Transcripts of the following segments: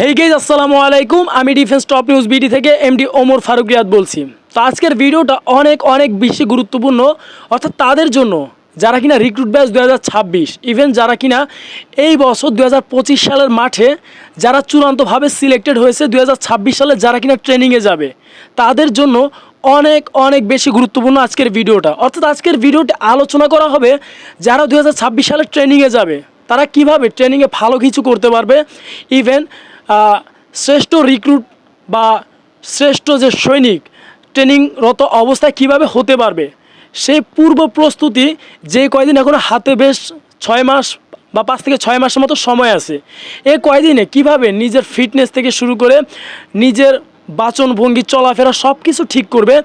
হেই gauge আসসালামু আলাইকুম আমি ডিফেন্স টপ নিউজ বিডি থেকে এমডি ওমর ফারুক রিয়াদ বলছি। তো আজকের ভিডিওটা অনেক অনেক বেশি গুরুত্বপূর্ণ। অর্থাৎ তাদের জন্য, যারা কিনা রিক্রুট ব্যাচ দু হাজার ছাব্বিশ ইভেন যারা কিনা এই বছর দু হাজার পঁচিশ সালের মাঠে যারা চূড়ান্তভাবে সিলেক্টেড হয়েছে দু হাজার ছাব্বিশ সালে, যারা কিনা ট্রেনিংয়ে যাবে, তাদের জন্য অনেক অনেক বেশি গুরুত্বপূর্ণ আজকের ভিডিওটা। অর্থাৎ আজকের ভিডিওতে আলোচনা করা হবে যারা দু হাজার ছাব্বিশ সালে ট্রেনিংয়ে যাবে, তারা কীভাবে ট্রেনিংয়ে ভালো কিছু করতে পারবে ইভেন শ্রেষ্ঠ রিক্রুট বা শ্রেষ্ঠ যে সৈনিক, ট্রেনিংরত অবস্থায় কীভাবে হতে পারবে? সেই পূর্ব প্রস্তুতি যে কয়দিন এখন হাতে বেশ ছয় মাস বা পাঁচ থেকে ছয় মাসের মতো সময় আছে এই কয়দিনে কীভাবে নিজের ফিটনেস থেকে শুরু করে নিজের বাচন ভঙ্গি চলাফেরা সব কিছু ঠিক করবে?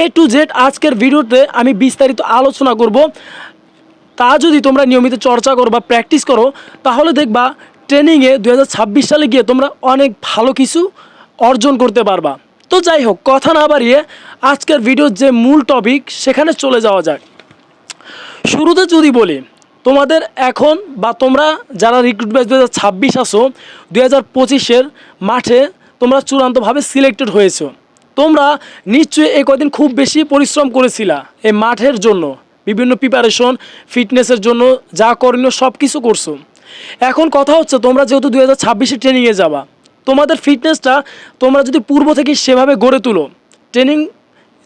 এ টু জেড আজকের ভিডিওতে আমি বিস্তারিত আলোচনা করব। তা যদি তোমরা নিয়মিত চর্চা করো বা প্র্যাকটিস করো, তাহলে দেখবা ট্রেনিংয়ে দু হাজার ছাব্বিশ সালে গিয়ে তোমরা অনেক ভালো কিছু অর্জন করতে পারবা। তো যাই হোক, কথা না বাড়িয়ে আজকের ভিডিওর যে মূল টপিক সেখানে চলে যাওয়া যাক। শুরুতে যদি বলি, তোমাদের এখন বা তোমরা যারা রিক্রুট ব্যাচ দু হাজার ছাব্বিশ আসো দু হাজার পঁচিশের মাঠে তোমরা চূড়ান্তভাবে সিলেক্টেড হয়েছো। তোমরা নিশ্চয়ই এই কদিন খুব বেশি পরিশ্রম করেছিলা এই মাঠের জন্য। বিভিন্ন প্রিপারেশন ফিটনেসের জন্য যা করণীয় সব কিছু করছ। এখন কথা হচ্ছে, তোমরা যেহেতু দু হাজার ছাব্বিশে ট্রেনিংয়ে যাবা, তোমাদের ফিটনেসটা তোমরা যদি পূর্ব থেকে সেভাবে গড়ে তুলো ট্রেনিং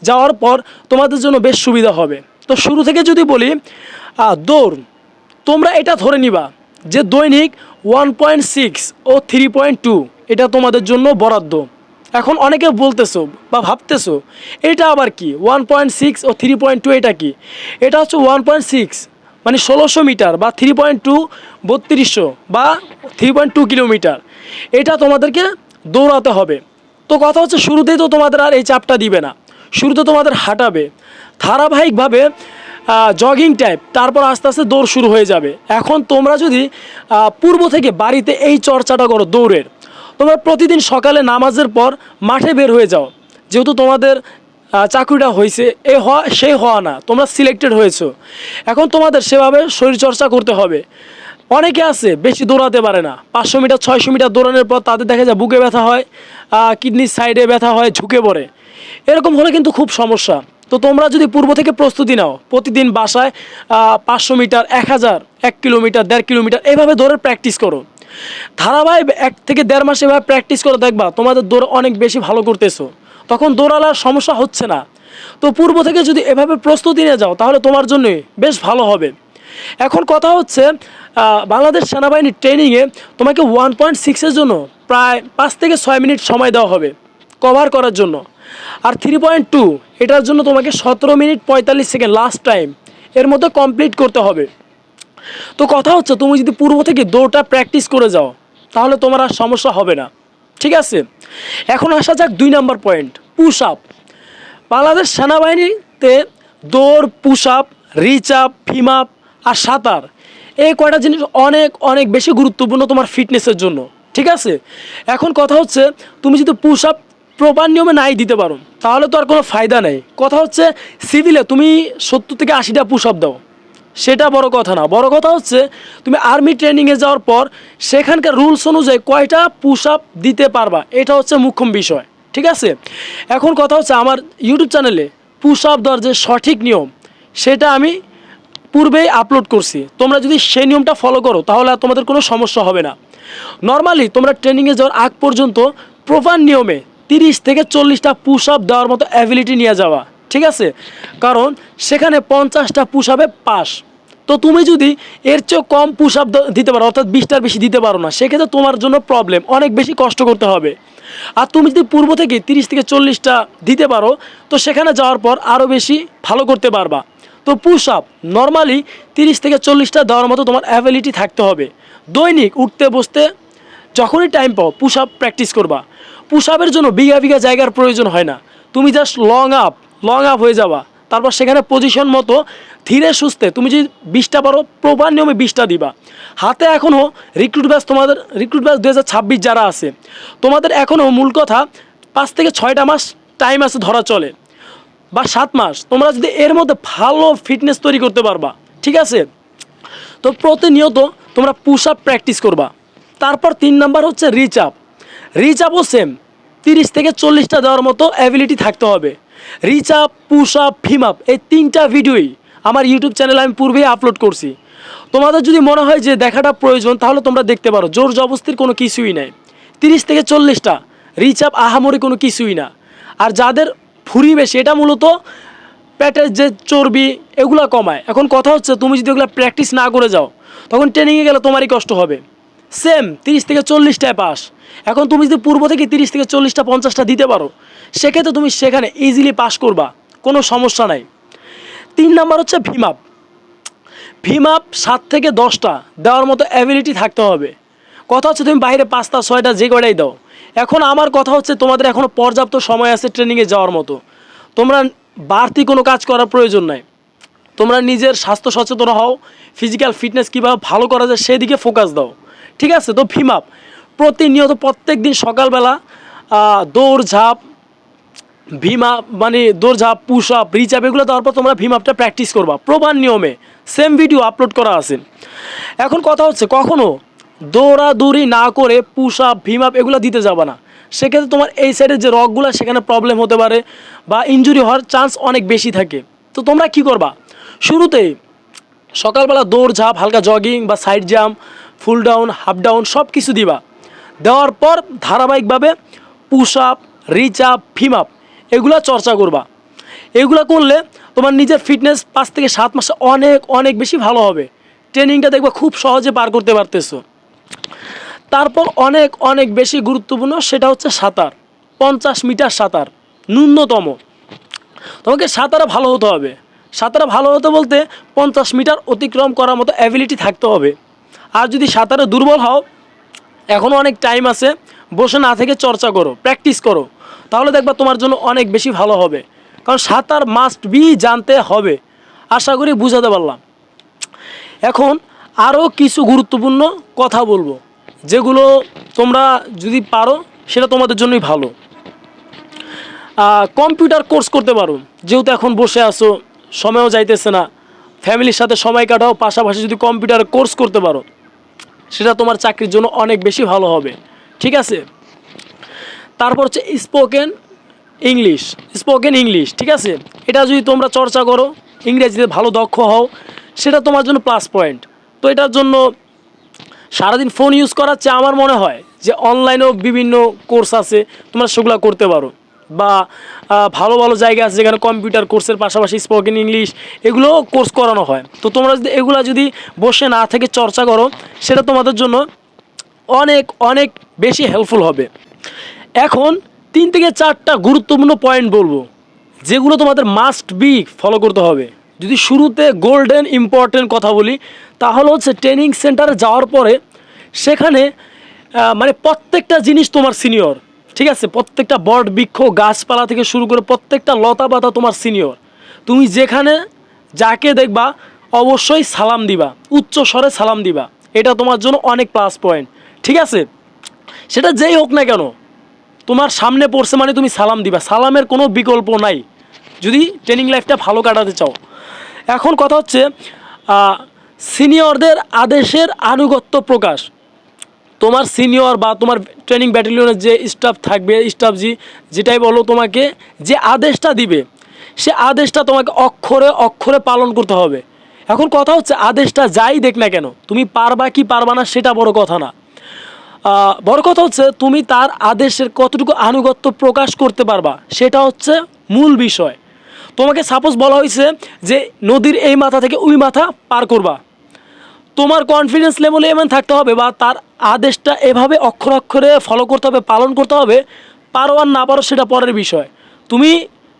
যাওয়ার পর তোমাদের জন্য বেশ সুবিধা হবে। তো শুরু থেকে যদি বলি দৌড়, তোমরা এটা ধরে নিবা যে দৈনিক ওয়ান পয়েন্ট সিক্স ও থ্রি পয়েন্ট টু এটা তোমাদের জন্য বরাদ্দ। এখন অনেকে বলতেছো বা ভাবতেছো, এটা আবার কি? ওয়ান পয়েন্ট সিক্স ও থ্রি পয়েন্ট টু এটা কি? এটা হচ্ছে ওয়ান পয়েন্ট সিক্স মানে ষোলোশো মিটার বা থ্রি পয়েন্ট টু বত্রিশশো বা থ্রি পয়েন্ট টু কিলোমিটার। এটা তোমাদেরকে দৌড়াতে হবে। তো কথা হচ্ছে, শুরুতেই তো তোমাদের আর এই চাপটা দিবে না। শুরুতে তোমাদের হাঁটাবে। ধারাবাহিকভাবে জগিং টাইপ তারপর আস্তে আস্তে দৌড় শুরু হয়ে যাবে। এখন তোমরা যদি পূর্ব থেকে বাড়িতে এই চর্চাটা করো দৌড়ের, তোমরা প্রতিদিন সকালে নামাজের পর মাঠে বের হয়ে যাও। যেহেতু তোমাদের চাকরিটা হয়েছে এ হওয়া সেই হওয়া না, তোমরা সিলেক্টেড হয়েছো। এখন তোমাদের সেভাবে শরীরচর্চা করতে হবে। অনেকে আছে, বেশি দৌড়াতে পারে না। পাঁচশো মিটার, ছয়শো মিটার দৌড়ানোর পর তাদের দেখা যায় বুকে ব্যথা হয় কিডনির সাইডে ব্যথা হয়, ঝুঁকে পড়ে। এরকম হলে কিন্তু খুব সমস্যা। তো তোমরা যদি পূর্ব থেকে প্রস্তুতি নাও, প্রতিদিন বাসায় পাঁচশো মিটার, এক হাজার, এক কিলোমিটার, দেড় কিলোমিটার, এভাবে দৌড়ের প্র্যাকটিস করো। ধারাবাহিক এক থেকে দেড় মাস এভাবে প্র্যাকটিস করে দেখবা, তোমাদের দৌড় অনেক বেশি ভালো করতেছো। তখন দৌড়ালার সমস্যা হচ্ছে না। তো পূর্ব থেকে যদি এভাবে প্রস্তুতি নিয়ে যাও, তাহলে তোমার জন্যই বেশ ভালো হবে। এখন কথা হচ্ছে বাংলাদেশ সেনাবাহিনীর ট্রেনিংয়ে তোমাকে ওয়ান পয়েন্ট সিক্সের জন্য প্রায় পাঁচ থেকে ছয় মিনিট সময় দেওয়া হবে কভার করার জন্য। আর থ্রি পয়েন্ট টু এটার জন্য তোমাকে সতেরো মিনিট পঁয়তাল্লিশ সেকেন্ড লাস্ট টাইম এর মধ্যে কমপ্লিট করতে হবে। তো কথা হচ্ছে, তুমি যদি পূর্ব থেকে দৌড়টা প্র্যাকটিস করে যাও, তাহলে তোমার আর সমস্যা হবে না। ঠিক আছে? এখন আসা যাক দুই number point push up Bangladesh সেনাবাহিনীতে দৌড় পুশ আপ রিচ আপ ফিম আপ আর সাঁতার, এই কয়টা জিনিস অনেক অনেক বেশি গুরুত্বপূর্ণ তোমার ফিটনেসের জন্য, ঠিক আছে? এখন কথা হচ্ছে, তুমি যদি পুশ আপ প্রপার নিয়মে নাই দিতে পারো, তাহলে তো আর কোনো ফায়দা নেই। কথা হচ্ছে সিভিলে তুমি সত্তর থেকে আশিটা পুশ আপ দাও। সেটা বড় কথা না। বড় কথা হচ্ছে, তুমি আর্মি ট্রেনিংয়ে যাওয়ার পর সেখানকার রুলস অনুযায়ী কয়টা পুশ আপ দিতে পারবা, এটা হচ্ছে মুখ্যম বিষয়, ঠিক আছে? এখন কথা হচ্ছে, আমার ইউটিউব চ্যানেলে পুশ আপ দেওয়ার যে সঠিক নিয়ম, সেটা আমি পূর্বেই আপলোড করছি। তোমরা যদি সেই নিয়মটা ফলো করো, তাহলে আর তোমাদের কোনো সমস্যা হবে না। নর্মালি তোমরা ট্রেনিংয়ে যাওয়ার আগ পর্যন্ত প্রপার নিয়মে তিরিশ থেকে চল্লিশটা পুশ আপ দেওয়ার মতো অ্যাবিলিটি নিয়ে যাওয়া। ঠিক আছে? কারণ সেখানে পঞ্চাশটা পুশ আপে পাস তো তুমি যদি এর চেয়েও কম পুশ আপ দিতে পারো, অর্থাৎ বিশটার বেশি দিতে পারো না, সেক্ষেত্রে তোমার জন্য প্রবলেম অনেক বেশি কষ্ট করতে হবে। আর তুমি যদি পূর্ব থেকে তিরিশ থেকে চল্লিশটা দিতে পারো, তো সেখানে যাওয়ার পর আরও বেশি ভালো করতে পারবা। তো পুশ আপ নর্মালি তিরিশ থেকে চল্লিশটা দেওয়ার মতো তোমার অ্যাবিলিটি থাকতে হবে। দৈনিক উঠতে বসতে যখনই টাইম পাও পুশ আপ প্র্যাকটিস করবা। পুশ আপের জন্য বিঘা বিঘা জায়গার প্রয়োজন হয় না। তুমি just long up long up হয়ে যাওয়া তারপর সেখানে পজিশন মতো ধীরে সুস্থে তুমি যদি বিশটা পারো প্রপার নিয়মে বিশটা দিবা। হাতে এখনও রিক্রুট ব্যাচ তোমাদের রিক্রুট ব্যাচ দু হাজার ছাব্বিশ যারা আছে, তোমাদের এখনও মূল কথা পাঁচ থেকে ছয়টা মাস টাইম আছে ধরা চলে। বা সাত মাস। তোমরা যদি এর মধ্যে ভালো ফিটনেস তৈরি করতে পারবা, ঠিক আছে? তো প্রতিনিয়ত তোমরা পুশ আপ প্র্যাকটিস করবা। তারপর তিন নাম্বার হচ্ছে রিচ আপ রিচ আপও সেম তিরিশ থেকে চল্লিশটা দেওয়ার মতো অ্যাবিলিটি থাকতে হবে। রিচ আপ পুশ আপ ফিম আপ এই তিনটা ভিডিওই আমার ইউটিউব চ্যানেলে আমি পূর্বেই আপলোড করছি। তোমাদের যদি মনে হয় যে দেখাটা প্রয়োজন, তাহলে তোমরা দেখতে পারো, জোর জবস্তির কোনো কিছুই নাই। তিরিশ থেকে চল্লিশটা, রিচ আপ আহামরি কোনো কিছুই না। আর যাদের ফুরি বেশি, এটা মূলত পেটের যে চর্বি, এগুলো কমায়। এখন কথা হচ্ছে, তুমি যদি ওগুলো প্র্যাকটিস না করে যাও, তখন ট্রেনিংয়ে গেলে তোমারই কষ্ট হবে। সেম তিরিশ থেকে চল্লিশটায় পাস এখন তুমি যদি পূর্ব থেকে তিরিশ থেকে চল্লিশটা, পঞ্চাশটা দিতে পারো, সেক্ষেত্রে তুমি সেখানে ইজিলি পাস করবা, কোনো সমস্যা নাই। তিন নাম্বার হচ্ছে ভিমাপ ভিমাপ সাত থেকে দশটা, দেওয়ার মতো অ্যাবিলিটি থাকতে হবে। কথা হচ্ছে তুমি বাইরে পাঁচটা, ছয়টা যে কটাই দাও। এখন আমার কথা হচ্ছে তোমাদের এখনও পর্যাপ্ত সময় আছে ট্রেনিংয়ে যাওয়ার মতো। তোমরা বাড়তি কোনো কাজ করার প্রয়োজন নাই। তোমরা নিজের স্বাস্থ্য সচেতন হও ফিজিক্যাল ফিটনেস কীভাবে ভালো করা যায় সেদিকে ফোকাস দাও। ঠিক আছে? তো ভিমাপ। প্রতিনিয়ত প্রত্যেক দিন সকালবেলা আহ, দৌড় ঝাঁপ ভীমা মানে দৌড়ঝাঁপ পুশ আপ রিচ আপ এগুলো দেওয়ার পর তোমরা ভীম আপটা প্র্যাকটিস করবা। প্রমাণ নিয়মে। সেম ভিডিও আপলোড করা আছে। এখন কথা হচ্ছে কখনো দৌড়াদৌড়ি না করে পুশ আপ ভীম আপ এগুলো দিতে যাবে না। সেক্ষেত্রে তোমার এই সাইডের যে রকগুলো সেখানে প্রবলেম হতে পারে বা ইনজুরি হওয়ার চান্স অনেক বেশি থাকে। তো তোমরা কি করবা? শুরুতেই সকালবেলা দৌড় ঝাঁপ হালকা জগিং বা side jump full down half down সব কিছু দিবা। দেওয়ার পর ধারাবাহিকভাবে পুশ আপ রিচ আপ ফিম আপ এগুলো চর্চা করবা। এগুলো করলে তোমার নিজের ফিটনেস পাঁচ থেকে সাত মাসে অনেক অনেক বেশি ভালো হবে। ট্রেনিংটা দেখবা খুব সহজে পার করতে পারতেছো। তারপর অনেক অনেক বেশি গুরুত্বপূর্ণ সেটা হচ্ছে সাঁতার। পঞ্চাশ মিটার সাঁতার, ন্যূনতম। তোমাকে সাঁতারে ভালো হতে হবে। সাঁতারে ভালো হতে বলতে পঞ্চাশ মিটার অতিক্রম করার মতো অ্যাবিলিটি থাকতে হবে। আর যদি সাঁতারে দুর্বল হও এখনও অনেক টাইম আছে, বসে না থেকে চর্চা করো প্র্যাকটিস করো। তাহলে দেখবা তোমার জন্য অনেক বেশি ভালো হবে। কারণ সাঁতার মাস্ট বি জানতে হবে। আশা করি বুঝাতে পারলাম। এখন আরও কিছু গুরুত্বপূর্ণ কথা বলব, যেগুলো তোমরা যদি পারো, সেটা তোমাদের জন্যই ভালো। কম্পিউটার কোর্স করতে পারো। যেহেতু এখন বসে আছো, সময়ও যাইতেছে না। ফ্যামিলির সাথে সময় কাটাও, পাশাপাশি যদি কম্পিউটার কোর্স করতে পারো। সেটা তোমার চাকরির জন্য অনেক বেশি ভালো হবে। ঠিক আছে? তারপর হচ্ছে স্পোকেন ইংলিশ স্পোকেন ইংলিশ ঠিক আছে? এটা যদি তোমরা চর্চা করো, ইংরেজিতে ভালো দক্ষ হও, সেটা তোমার জন্য প্লাস পয়েন্ট তো এটার জন্য সারাদিন ফোন ইউজ করার চেয়ে আমার মনে হয় যে অনলাইনেও বিভিন্ন কোর্স আছে, তোমরা সেগুলো করতে পারো। বা ভালো ভালো জায়গা আছে যেখানে কম্পিউটার কোর্সের পাশাপাশি স্পোকেন ইংলিশ এগুলো কোর্স করানো হয়। তো তোমরা যদি এগুলো যদি বসে না থেকে চর্চা করো, সেটা তোমাদের জন্য অনেক অনেক বেশি হেল্পফুল হবে। এখন তিন থেকে চারটা গুরুত্বপূর্ণ পয়েন্ট বলব, যেগুলো তোমাদের মাস্ট বি ফলো করতে হবে। যদি শুরুতে গোল্ডেন ইম্পর্টেন্ট কথা বলি, তাহলে হচ্ছে ট্রেনিং সেন্টারে যাওয়ার পরে সেখানে মানে প্রত্যেকটা জিনিস তোমার সিনিয়র ঠিক আছে, প্রত্যেকটা বট, বৃক্ষ, গাছপালা থেকে শুরু করে প্রত্যেকটা লতা পাতা তোমার সিনিয়র তুমি যেখানে যাকে দেখবা, অবশ্যই সালাম দিবা, উচ্চ স্বরে সালাম দিবা। এটা তোমার জন্য অনেক প্লাস পয়েন্ট ঠিক আছে? সেটা যেই হোক না কেন, তোমার সামনে পড়ছে মানে তুমি সালাম দিবা। সালামের কোনো বিকল্প নাই। যদি ট্রেনিং লাইফটা ভালো কাটাতে চাও। এখন কথা হচ্ছে সিনিয়রদের আদেশের আনুগত্য প্রকাশ। তোমার সিনিয়র বা তোমার ট্রেনিং ব্যাটালিয়নের যে স্টাফ থাকবে স্টাফ জি, যেটাই বলো তোমাকে, যে আদেশটা দিবে, সে আদেশটা তোমাকে অক্ষরে অক্ষরে পালন করতে হবে। এখন কথা হচ্ছে, আদেশটা যাই দেখ না কেন, তুমি পারবা কি পারবা না সেটা বড় কথা না। বড় কথা হচ্ছে, তুমি তার আদেশের কতটুকু আনুগত্য প্রকাশ করতে পারবা, সেটা হচ্ছে মূল বিষয়। তোমাকে সাপোজ বলা হয়েছে যে নদীর এই মাথা থেকে ওই মাথা পার করবা। তোমার কনফিডেন্স লেভেলে এমন থাকতে হবে বা তার আদেশটা এভাবে অক্ষর অক্ষরে ফলো করতে হবে, পালন করতে হবে, পারো আর না পারো সেটা পরের বিষয়। তুমি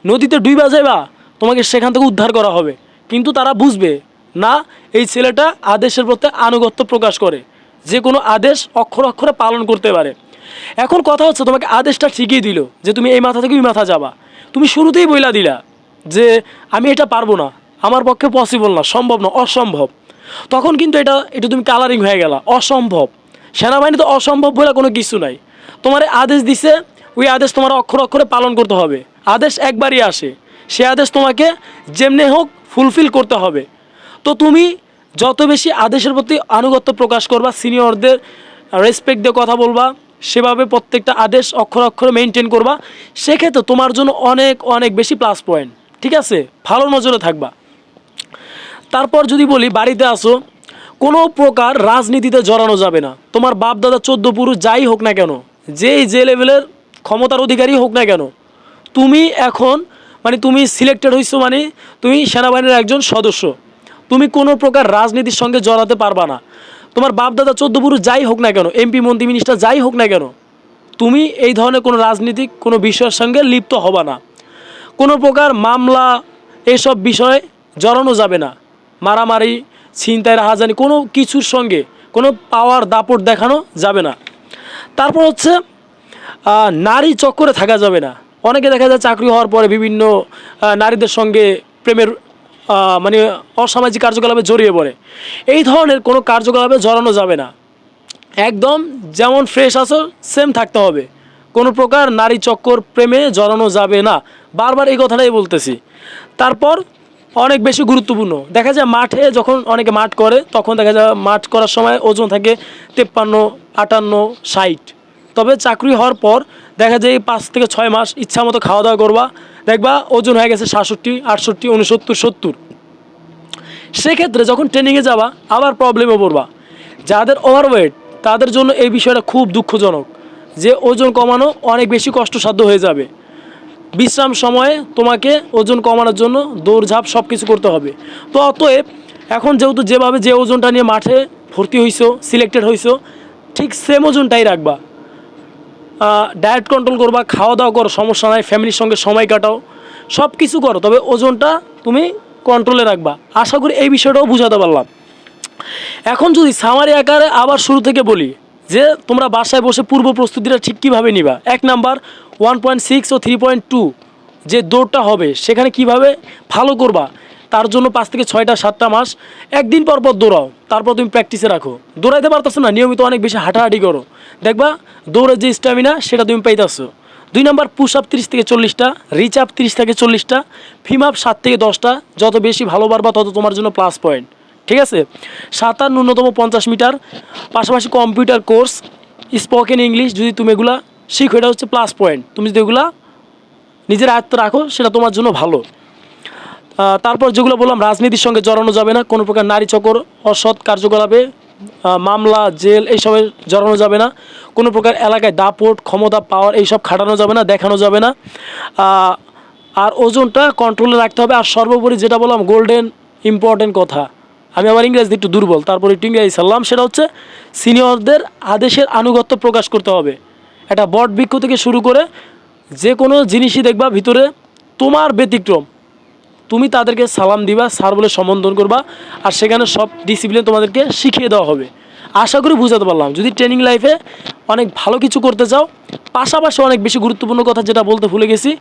নদীতে ডুইবা যাইবা, তোমাকে সেখান থেকে উদ্ধার করা হবে। কিন্তু তারা বুঝবে না, এই ছেলেটা আদেশের প্রতি আনুগত্য প্রকাশ করে। যে কোনো আদেশ অক্ষর অক্ষরে পালন করতে পারে। এখন কথা হচ্ছে, তোমাকে আদেশটা ঠিকই দিল যে তুমি এই মাথা থেকে ওই মাথা যাবা। তুমি শুরুতেই বইলা দিলা যে আমি এটা পারব না, আমার পক্ষে পসিবল না, সম্ভব না, অসম্ভব। তখন কিন্তু এটা এটা তুমি কালারিং হয়ে গেলা, অসম্ভব। সেনাবাহিনী তো অসম্ভব বলে কোনো কিছু নাই। তোমার আদেশ দিছে, ওই আদেশ তোমার অক্ষর অক্ষরে পালন করতে হবে। আদেশ একবারই আসে। সে আদেশ তোমাকে যেমনি হোক ফুলফিল করতে হবে। তো তুমি যত বেশি আদেশের প্রতি আনুগত্য প্রকাশ করবা সিনিয়রদের রেসপেক্ট দিয়ে কথা বলবা, সেভাবে প্রত্যেকটা আদেশ অক্ষর অক্ষরে মেনটেন করবা, সেক্ষেত্রে তোমার জন্য অনেক অনেক বেশি প্লাস পয়েন্ট ঠিক আছে? ভালো নজরে থাকবা। তারপর যদি বলি, বাড়িতে আসো কোনো প্রকার রাজনীতিতে জড়ানো যাবে না। তোমার বাপ দাদা চোদ্দ পুরুষ যাই হোক না কেন, যেই যে লেভেলের ক্ষমতার অধিকারী হোক না কেন, তুমি এখন মানে তুমি সিলেক্টেড হইছো মানে তুমি সেনাবাহিনীর একজন সদস্য। তুমি কোনো প্রকার রাজনীতির সঙ্গে জড়াতে পারবা না। তোমার বাপ দাদা চোদ্দ পুরুষ যাই হোক না কেন এমপি মন্ত্রী মিনিস্টার যাই হোক না কেন, তুমি এই ধরনের কোনো রাজনীতিক কোনো বিষয়ের সঙ্গে লিপ্ত হবা না। কোনো প্রকার মামলা এসব বিষয়ে জড়ানো যাবে না। মারামারি ছিনতাই রাহাজানি কোনো কিছুর সঙ্গে, কোনো পাওয়ার দাপট দেখানো যাবে না। তারপর হচ্ছে নারী চক্করে থাকা যাবে না। অনেকে দেখা যায় চাকরি হওয়ার পরে বিভিন্ন নারীদের সঙ্গে প্রেমের মানে অসামাজিক কার্যকলাপে জড়িয়ে পড়ে। এই ধরনের কোনো কার্যকলাপে জড়ানো যাবে না। একদম যেমন ফ্রেশ আছো, সেম থাকতে হবে। কোনো প্রকার নারী চক্কর প্রেমে জড়ানো যাবে না। বারবার এই কথাটাই বলতেছি। তারপর অনেক বেশি গুরুত্বপূর্ণ। দেখা যায় মাঠে যখন অনেকে মাঠ করে, তখন দেখা যায় মাঠ করার সময় ওজন থাকে তেপ্পান্ন, আটান্ন, ষাট। তবে চাকরি হওয়ার পর দেখা যায় পাঁচ থেকে ছয় মাস ইচ্ছা মতো খাওয়া দাওয়া করবা, দেখবা ওজন হয়ে গেছে সাতষট্টি, আটষট্টি, উনসত্তর, সত্তর। সেক্ষেত্রে যখন ট্রেনিংয়ে যাবা, আবার প্রবলেমে পড়বা। যাদের ওভারওয়েট তাদের জন্য এই বিষয়টা খুব দুঃখজনক যে ওজন কমানো অনেক বেশি কষ্টসাধ্য হয়ে যাবে। বিশ্রাম সময়ে তোমাকে ওজন কমানোর জন্য দৌড়ঝাঁপ সব কিছু করতে হবে। তো অতএব এখন যেহেতু যেভাবে যে ওজনটা নিয়ে মাঠে ভর্তি হইছো সিলেক্টেড হইছো, ঠিক সেম ওজনটাই রাখবা। ডায়েট কন্ট্রোল করবা খাওয়া দাওয়া করো, সমস্যা নাই ফ্যামিলির সঙ্গে সময় কাটাও সব কিছু করো, তবে ওজনটা তুমি কন্ট্রোলে রাখবা। আশা করি এই বিষয়টাও বুঝাতে পারলাম। এখন যদি সামারি আকারে আবার শুরু থেকে বলি যে তোমরা বাসায় বসে পূর্ব প্রস্তুতিটা ঠিক কীভাবে নিবা? এক নাম্বার ওয়ান পয়েন্ট সিক্স ও থ্রি পয়েন্ট টু যে দৌড়টা হবে, সেখানে কীভাবে ভালো করবা? তার জন্য পাঁচ থেকে ছয়টা, সাতটা মাস, একদিন পর পর দৌড়াও, তারপর তুমি প্র্যাকটিসে রাখো। দৌড়াইতে পারতেছো না, নিয়মিত অনেক বেশি হাঁটাহাঁটি করো। দেখবা, দৌড়ের যে স্ট্যামিনা সেটা তুমি পাইতেছো। দুই নম্বর পুশ আপ তিরিশ থেকে চল্লিশটা রিচ আপ তিরিশ থেকে চল্লিশটা ফিম আপ সাত থেকে দশটা, যত বেশি ভালো পারবা, তত তোমার জন্য প্লাস পয়েন্ট ঠিক আছে? সাঁতার ন্যূনতম পঞ্চাশ মিটার, পাশাপাশি কম্পিউটার কোর্স স্পোকেন ইংলিশ যদি তুমি এগুলা শিখো, এটা হচ্ছে প্লাস পয়েন্ট তুমি যদি এগুলা নিজের আয়ত্ত রাখো, সেটা তোমার জন্য ভালো। তারপর যেগুলো বললাম, রাজনীতির সঙ্গে জড়ানো যাবে না, কোনো প্রকার নারী চক্র, অসৎ কার্যকলাপে মামলা, জেল এইসবে জড়ানো যাবে না। কোনো প্রকার এলাকায় দাপট, ক্ষমতা পাওয়ার এইসব খাটানো যাবে না, দেখানো যাবে না। আর ওজনটা কন্ট্রোলে রাখতে হবে। আর সর্বোপরি যেটা বললাম গোল্ডেন ইম্পর্টেন্ট কথা। আমি আমার ইংরেজিতে একটু দুর্বল। তারপরে একটু ইংরেজি সারলাম সেটা হচ্ছে সিনিয়রদের আদেশের আনুগত্য প্রকাশ করতে হবে। এটা বট বৃক্ষ থেকে শুরু করে যে কোনো জিনিসই দেখবা ভিতরে তোমার ব্যতিক্রম। তুমি তাদেরকে সালাম দিবা, স্যার বলে সম্বোধন করবা, আর সেখানে সব ডিসিপ্লিন তোমাদেরকে শিখিয়ে দেওয়া হবে। আশা করি বুঝাতে পারলাম। যদি ট্রেনিং লাইফে অনেক ভালো কিছু করতে চাও, পাশাপাশি অনেক বেশি গুরুত্বপূর্ণ কথা যেটা বলতে ভুলে গেছি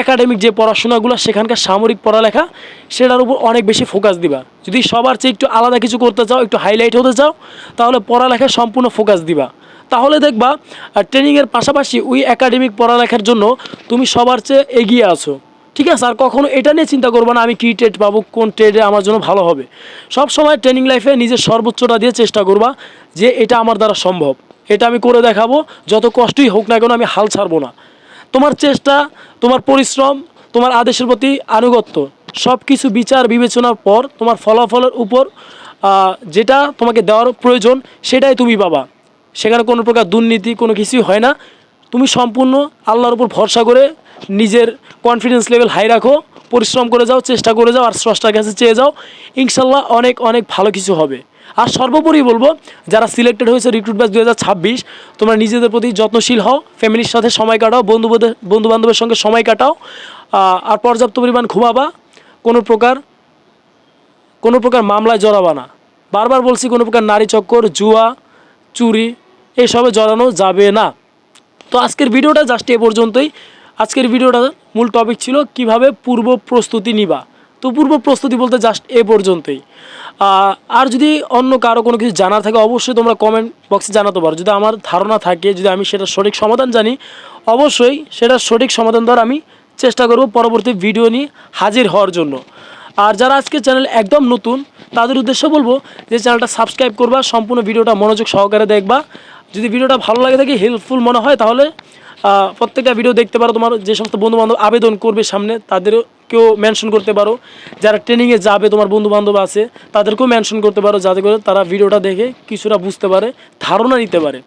একাডেমিক যে পড়াশোনাগুলো, সেখানকার সামরিক পড়ালেখা, সেটার উপর অনেক বেশি ফোকাস দিবা। যদি সবার চেয়ে একটু আলাদা কিছু করতে চাও, একটু হাইলাইট হতে চাও, তাহলে পড়ালেখায় সম্পূর্ণ ফোকাস দিবা। তাহলে দেখবা ট্রেনিংয়ের পাশাপাশি ওই একাডেমিক পড়ালেখার জন্য তুমি সবার চেয়ে এগিয়ে আছো। ঠিক আছে, আর কখনো এটা নিয়ে চিন্তা করব না, আমি কী ট্রেড পাবো, কোন ট্রেডে আমার জন্য ভালো হবে। সব সময় ট্রেনিং লাইফে নিজের সর্বোচ্চটা দিয়ে চেষ্টা করবা যে এটা আমার দ্বারা সম্ভব। এটা আমি করে দেখাবো, যত কষ্টই হোক না কেন আমি হাল ছাড়বো না। তোমার চেষ্টা, তোমার পরিশ্রম, তোমার আদেশের প্রতি আনুগত্য সব কিছু বিচার বিবেচনার পর তোমার ফলাফলের উপর যেটা তোমাকে দেওয়ার প্রয়োজন, সেটাই তুমি পাবা। সেখানে কোনো প্রকার দুর্নীতি, কোনো কিছুই হয় না। তুমি সম্পূর্ণ আল্লাহর উপর ভরসা করে নিজের কনফিডেন্স লেভেল হাই রাখো, পরিশ্রম করে যাও, চেষ্টা করে যাও, আর স্রষ্টার কাছে চেয়ে যাও, ইনশাল্লাহ অনেক অনেক ভালো কিছু হবে। আর সর্বোপরি বলব, যারা সিলেক্টেড হয়েছে রিক্রুট ব্যাচ দু হাজার ছাব্বিশ, তোমরা নিজেদের প্রতি যত্নশীল হও ফ্যামিলির সাথে সময় কাটাও, বন্ধু বন্ধু বান্ধবের সঙ্গে সময় কাটাও আর পর্যাপ্ত পরিমাণ ঘুমাবা, কোনো প্রকার কোনো প্রকার মামলায় জড়াবা না। বারবার বলছি, কোনো প্রকার নারী চক্কর, জুয়া, চুরি, এসবে জড়ানো যাবে না। তো আজকের ভিডিওটা জাস্ট এ পর্যন্তই। আজকের ভিডিওটা মূল টপিক ছিল কীভাবে পূর্ব প্রস্তুতি নিবা। তো পূর্ব প্রস্তুতি বলতে জাস্ট এ পর্যন্তই। আর যদি অন্য কারও কোনো কিছু জানার থাকে, অবশ্যই তোমরা কমেন্ট বক্সে জানাতে পারো। যদি আমার ধারণা থাকে, যদি আমি সেটা সঠিক সমাধান জানি, অবশ্যই সেটার সঠিক সমাধান দেওয়ার আমি চেষ্টা করব পরবর্তী ভিডিও নিয়ে হাজির হওয়ার জন্য। আর যারা আজকে চ্যানেল একদম নতুন, তাদের উদ্দেশ্যে বলব যে চ্যানেলটা সাবস্ক্রাইব করবা, সম্পূর্ণ ভিডিওটা মনোযোগ সহকারে দেখবা। যদি ভিডিওটা ভালো লাগে থাকে হেল্পফুল মনে হয়, তাহলে প্রত্যেকটা ভিডিও দেখতে পারো। তোমার যে সমস্ত বন্ধু বান্ধব আবেদন করবে সামনে তাদেরও কেউ মেনশন করতে পারো। যারা ট্রেনিংয়ে যাবে, তোমার বন্ধু বান্ধব আছে, তাদেরকেও মেনশন করতে পারো, যাতে করে তারা ভিডিওটা দেখে কিছুটা বুঝতে পারে, ধারণা নিতে পারে।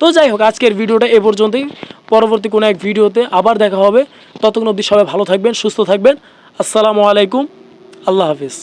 তো যাই হোক, আজকের ভিডিওটা এ পর্যন্তই। পরবর্তী কোনো এক ভিডিওতে আবার দেখা হবে। ততক্ষণ অবধি সবাই ভালো থাকবেন, সুস্থ থাকবেন। আসসালামু আলাইকুম। আল্লাহ হাফিজ।